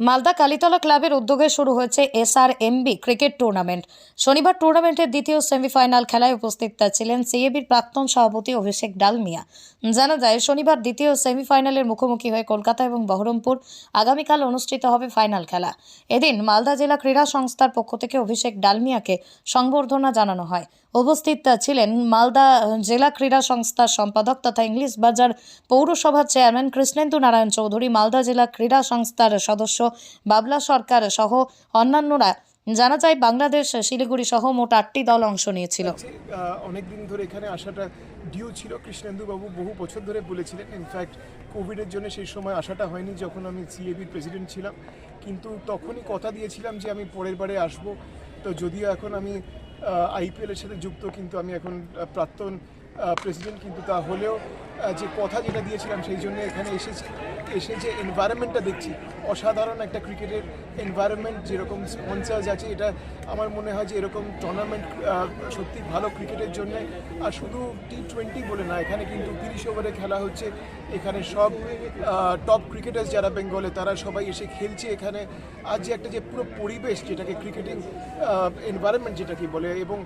মালদা কালীতলা ক্লাবের উদ্যোগে শুরু হয়েছে এসআর এমবি ক্রিকেট টুর্নামেন্ট। শনিবার টুর্নামেন্টের দ্বিতীয় সেমিফাইনাল খেলায় উপস্থিত ছিলেন সিএবির প্রাক্তন সভাপতি অভিষেক ডালমিয়া। জানা যায়, শনিবার দ্বিতীয় সেমিফাইনালের মুখোমুখি হয়ে কলকাতা এবং বহরমপুর আগামীকাল অনুষ্ঠিত হবে ফাইনাল খেলা। এদিন মালদা জেলা ক্রীড়া সংস্থার পক্ষ থেকে অভিষেক ডালমিয়াকে সংবর্ধনা জানানো হয়। উপস্থিত ছিলেন মালদা জেলা ক্রীড়া সংস্থার সম্পাদক তথা ইংলিশ বাজার পৌরসভার চেয়ারম্যান কৃষ্ণেন্দু নারায়ণ চৌধুরী, মালদা জেলা ক্রীড়া সংস্থার সদস্য বাবলা সরকার সহ অন্যান্যরা। জানা যায়, বাংলাদেশ শিলিগুড়ি সহ মোট আটটি দল অংশ নিয়েছিল। অনেকদিন ধরে এখানে আসাটা ডিউ ছিল। কৃষ্ণেন্দুবাবু বহু বছর ধরে বলেছিলেন ইনফ্যাক্ট কোভিডের জন্য সেই সময় আসাটা হয়নি যখন আমি সিএবির প্রেসিডেন্ট ছিলাম। কিন্তু তখনই কথা দিয়েছিলাম যে আমি পরের বারে আসব। তো যদিও এখন আমি আইপিএলের সাথে যুক্ত কিন্তু আমি এখন প্রাক্তন প্রেসিডেন্ট কিন্তু তা হলেও যে কথা যেটা দিয়েছিলাম সেই জন্য এখানে এসেছি এসে যে এনভায়রনমেন্টটা দেখছি, অসাধারণ একটা ক্রিকেটের এনভায়রনমেন্ট যেরকম স্পন্সার্স আছে, এটা আমার মনে হয় যে এরকম টুর্নামেন্ট সত্যি ভালো ক্রিকেটের জন্য, আর শুধু টি টোয়েন্টি বলে না, এখানে কিন্তু তিরিশ ওভারে খেলা হচ্ছে, এখানে সব টপ ক্রিকেটার্স যারা বেঙ্গলে, তারা সবাই এসে খেলছে এখানে, আর যে একটা যে পুরো পরিবেশ যেটাকে ক্রিকেটিং এনভায়রনমেন্ট যেটাকে বলে, এবং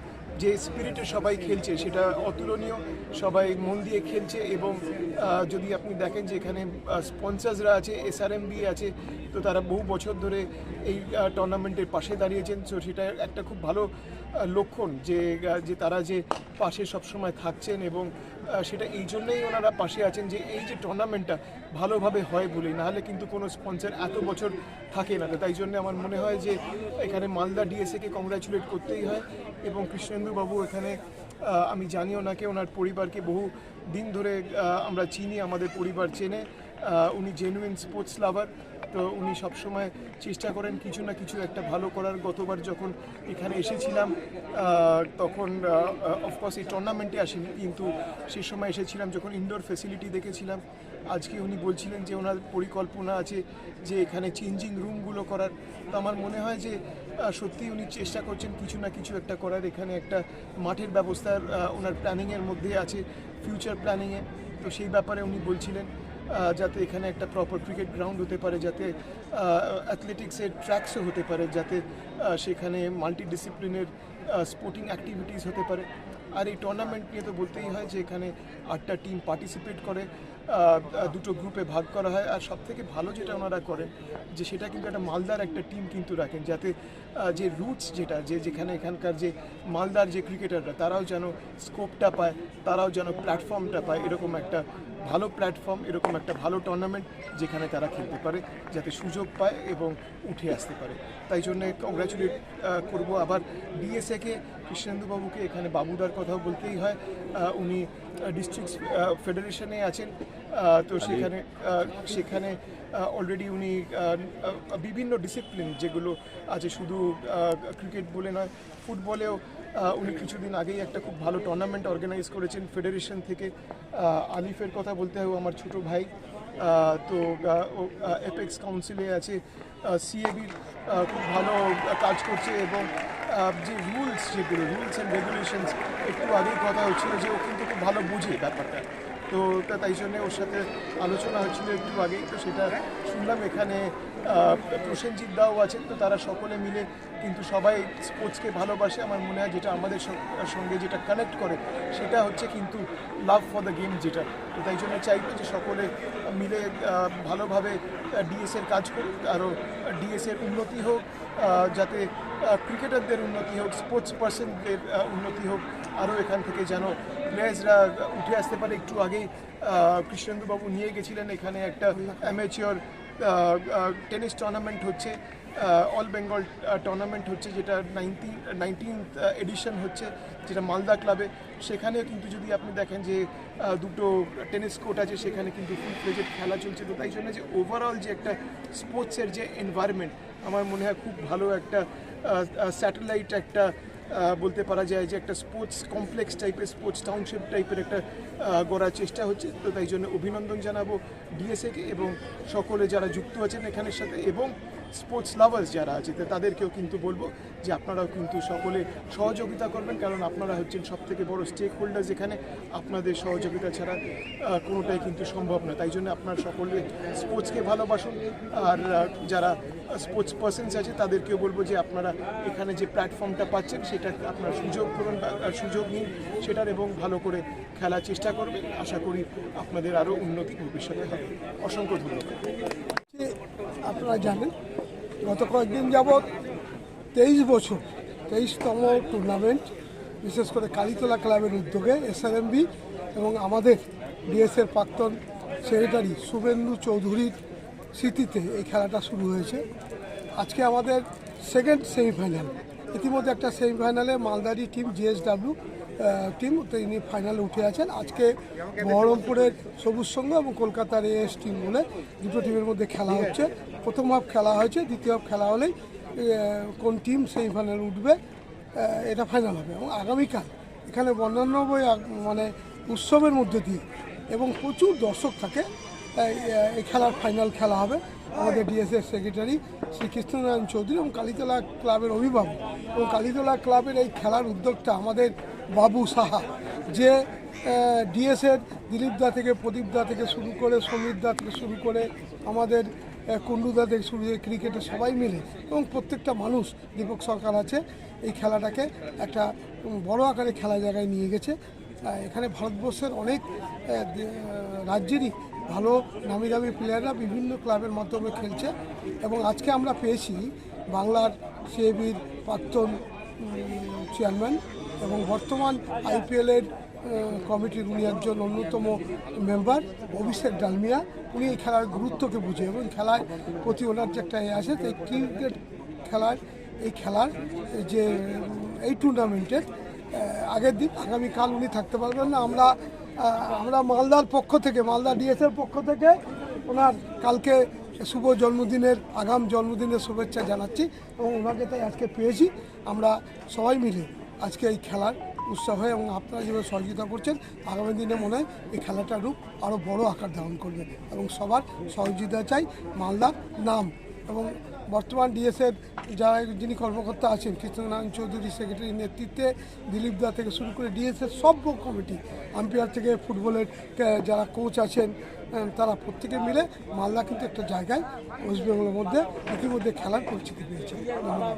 যে স্পিরিটে সবাই খেলছে, সেটা অতুলনীয়। সবাই মন দিয়ে খেলছে এবং যদি আপনি দেখেন যে এখানে স্পন্সার্সরা আছে এসআরএমবি আছে, তো তারা বহু বছর ধরে এই টুর্নামেন্টের পাশে দাঁড়িয়েছেন। সো সেটা একটা খুব ভালো লক্ষণ যে যে তারা যে পাশে সবসময় থাকছেন এবং সেটা এই জন্যেই ওনারা পাশে আছেন যে এই যে টুর্নামেন্টটা ভালোভাবে হয় বলে নাহলে কিন্তু কোনো স্পন্সর এত বছর থাকে না। তাই জন্য আমার মনে হয় যে এখানে মালদা ডিএসএকে কংগ্রাচুলেট করতেই হয় এবং কৃষ্ণেন্দু বাবু এখানে আমি জানি ওনাকে, ওনার পরিবারকে বহু দিন ধরে আমরা চিনি, আমাদের পরিবার চেনে। উনি জেনুইন স্পোর্টস লাভার তো উনি সবসময় চেষ্টা করেন কিছু না কিছু একটা ভালো করার। গতবার যখন এখানে এসেছিলাম তখন অফকোর্স এই টুর্নামেন্টে আসেনি, কিন্তু সে সময় এসেছিলাম যখন ইনডোর ফেসিলিটি দেখেছিলাম। আজকে উনি বলছিলেন যে ওনার পরিকল্পনা আছে যে এখানে চেঞ্জিং রুমগুলো করার। তো আমার মনে হয় যে সত্যি উনি চেষ্টা করছেন কিছু না কিছু একটা করার। এখানে একটা মাঠের ব্যবস্থার ওনার প্ল্যানিংয়ের মধ্যে আছে ফিউচার প্ল্যানিংয়ে তো সেই ব্যাপারে উনি বলছিলেন। যাতে এখানে একটা প্রপার ক্রিকেট গ্রাউন্ড হতে পারে, যাতে অ্যাথলেটিক্সের ট্র্যাকসও হতে পারে, যাতে সেখানে মাল্টিডিসিপ্লিনের স্পোর্টিং অ্যাক্টিভিটিস হতে পারে। আর এই টুর্নামেন্ট নিয়ে তো বলতেই হয় যে এখানে আটটা টিম পার্টিসিপেট করে। দুটো গ্রুপে ভাগ করা হয়। আর সব থেকে ভালো যেটা ওনারা করেন, যে সেটা কিন্তু একটা মালদার একটা টিম কিন্তু রাখেন, যাতে যে রুটস যেটা, যে যেখানে এখানকার যে মালদার যে ক্রিকেটাররা তারাও যেন স্কোপটা পায়, তারাও যেন প্ল্যাটফর্মটা পায়, এরকম একটা ভালো প্ল্যাটফর্ম এরকম একটা ভালো টুর্নামেন্ট যেখানে তারা খেলতে পারে, যাতে সুযোগ পায় এবং উঠে আসতে পারে। তাই জন্য কংগ্রাচুলেট করব। আবার ডিএসএকে কৃষ্ণেন্দুবাবুকে এখানে বাবুদার কথাও বলতেই হয়। উনি ডিস্ট্রিক্ট ফেডারেশনে আছেন। তো সেখানে সেখানে অলরেডি উনি বিভিন্ন ডিসিপ্লিন যেগুলো আছে শুধু ক্রিকেট বলে নয় ফুটবলেও উনি কিছুদিন আগেই একটা খুব ভালো টুর্নামেন্ট অর্গানাইজ করেছেন ফেডারেশন থেকে। আলিফের কথা বলতে হয় ও আমার ছোট ভাই। তো এপেক্স কাউন্সিলে আছে। সিএবির খুব ভালো কাজ করছে এবং যে রুলস যেগুলো রুলস অ্যান্ড রেগুলেশনস একটু আগেই কথা হচ্ছিল যে ও কিন্তু খুব ভালো বুঝে ব্যাপারটা। তো তাই জন্য ওর সাথে আলোচনা হচ্ছিল একটু আগেই, তো সেটা শুনলাম এখানে প্রসেনজিৎ দাও আছেন, তো তারা সকলে মিলে কিন্তু সবাই স্পোর্টসকে ভালোবাসে। আমার মনে হয় যেটা আমাদের সঙ্গে যেটা কানেক্ট করে, সেটা হচ্ছে কিন্তু লাভ ফর দ্য গেম যেটা। তো তাই জন্য চাইব যে সকলে মিলে ভালোভাবে ডিএসের কাজ করুক আরও ডিএসের উন্নতি হোক যাতে ক্রিকেটারদের উন্নতি হোক স্পোর্টস পার্সনদের উন্নতি হোক, আরও এখান থেকে যেন প্লেয়ার্সরা উঠে আসতে পারে। একটু আগেই কৃষ্ণেন্দুবাবু নিয়ে গেছিলেন এখানে একটা অ্যামেচিওর টেনিস টুর্নামেন্ট হচ্ছে অল বেঙ্গল টুর্নামেন্ট হচ্ছে, যেটা নাইনটিন নাইনটিন্থ এডিশন হচ্ছে, যেটা মালদা ক্লাবে সেখানেও কিন্তু যদি আপনি দেখেন যে দুটো টেনিস কোর্ট আছে, সেখানে কিন্তু ফুল প্লেজেড খেলা চলছে তো তাই জন্য যে ওভারঅল যে একটা স্পোর্টসের যে এনভায়রনমেন্ট আমার মনে হয় খুব ভালো একটা স্যাটেলাইট একটা বলতে পারা যায় যে একটা স্পোর্টস কমপ্লেক্স টাইপের স্পোর্টস টাউনশিপ টাইপের একটা গড়ার চেষ্টা হচ্ছে তো তাই জন্য অভিনন্দন জানাব ডিএসএকে এবং সকলে যারা যুক্ত আছেন এখানের সাথে এবং স্পোর্টস লাভার্স যারা আছে তাদেরকেও কিন্তু বলব যে আপনারাও কিন্তু সকলে সহযোগিতা করবেন, কারণ আপনারা হচ্ছেন সব থেকে বড় স্টেক হোল্ডার যেখানে আপনাদের সহযোগিতা ছাড়া কোনোটাই কিন্তু সম্ভব না। তাই জন্য আপনারা সকলে স্পোর্টসকে ভালোবাসুন। আর যারা স্পোর্টস পার্সনস আছে, তাদেরকেও বলব যে আপনারা এখানে যে প্ল্যাটফর্মটা পাচ্ছেন, সেটা আপনার সুযোগ করুন সুযোগ নিন সেটার এবং ভালো করে খেলার চেষ্টা করবেন। আশা করি আপনাদের আরও উন্নতি ভবিষ্যতে হবে। অসংখ্য ধন্যবাদ। আপনারা জানেন গত কয়েকদিন যাবৎ তেইশ বছর, তেইশতম টুর্নামেন্ট বিশেষ করে কালীতলা ক্লাবের উদ্যোগে এসআরএমবি এবং আমাদের ডিএসের প্রাক্তন সেক্রেটারি শুভেন্দু চৌধুরীর স্মৃতিতে এই খেলাটা শুরু হয়েছে। আজকে আমাদের সেকেন্ড সেমিফাইনাল ইতিমধ্যে একটা সেমিফাইনালে মালদারি টিম জিএসডাব্লিউ টিম তিনি ফাইনালে উঠে আছেন। আজকে বহরমপুরের সবুজ সংঘ এবং কলকাতার এএস টিম বলে দুটো টিমের মধ্যে খেলা হচ্ছে। প্রথম হাফ খেলা হয়েছে, দ্বিতীয় হাফ খেলা হলেই কোন টিম সেমিফাইনালে উঠবে এটা ফাইনাল হবে। এবং আগামীকাল এখানে বর্ণান্নবই মানে উৎসবের মধ্যে দিয়ে এবং প্রচুর দর্শক থাকে এই এই খেলার ফাইনাল খেলা হবে। আমাদের ডিএসএর সেক্রেটারি শ্রী কৃষ্ণনারায়ণ চৌধুরী এবং কালীতলা ক্লাবের অভিভাবক। এবং কালীতলা ক্লাবের এই খেলার উদ্যোগটা আমাদের বাবু সাহা যে ডিএসের দিলীপ দা থেকে প্রদীপ দা থেকে শুরু করে সমীর দা থেকে শুরু করে আমাদের আহ, কুন্ডু দা থেকে শুরু করে ক্রিকেটে সবাই মিলে এবং প্রত্যেকটা মানুষ দীপক সরকার আছে এই খেলাটাকে একটা বড় আকারে খেলা জায়গায় নিয়ে গেছে। এখানে ভারতবর্ষের অনেক রাজ্যেরই ভালো নামি দামি প্লেয়াররা বিভিন্ন ক্লাবের মাধ্যমে খেলছে এবং আজকে আমরা পেয়েছি বাংলার সিএবির প্রাক্তন চেয়ারম্যান এবং বর্তমান আইপিএলের কমিটির উনি একজন অন্যতম মেম্বার, অভিষেক ডালমিয়া। উনি এই খেলার গুরুত্বকে বুঝে এবং খেলার প্রতি ওনার যে একটা এ আছে তো এই ক্রিকেট খেলার, এই খেলার যে, এই টুর্নামেন্টের আগের দিন আগামীকাল উনি থাকতে পারবেন না। আমরা আমরা মালদার পক্ষ থেকে, মালদা ডিএসের পক্ষ থেকে ওনার কালকে শুভ জন্মদিনের, আগাম জন্মদিনের শুভেচ্ছা জানাচ্ছি এবং ওনাকে তাই আজকে পেয়েছি। আমরা সবাই মিলে আজকে এই খেলার উৎসাহ এবং আপনারা যেভাবে সহযোগিতা করছেন, আগামী দিনে মনে হয় এই খেলাটার রূপ আরও বড় আকার ধারণ করবে এবং সবার সহযোগিতা চাই মালদার নাম। এবং বর্তমান ডিএসের যারা যিনি কর্মকর্তা আছেন, কৃষ্ণনারায়ণ চৌধুরী সেক্রেটারির নেতৃত্বে দিলীপ দা থেকে শুরু করে ডিএসের সব কমিটি, আম্পায়ার থেকে ফুটবলের যারা কোচ আছেন তারা প্রত্যেকে মিলে মালদা কিন্তু একটা জায়গায় ওয়েস্ট বেঙ্গলের মধ্যে ইতিমধ্যে খেলার পরিচিতি পেয়েছে। ধন্যবাদ।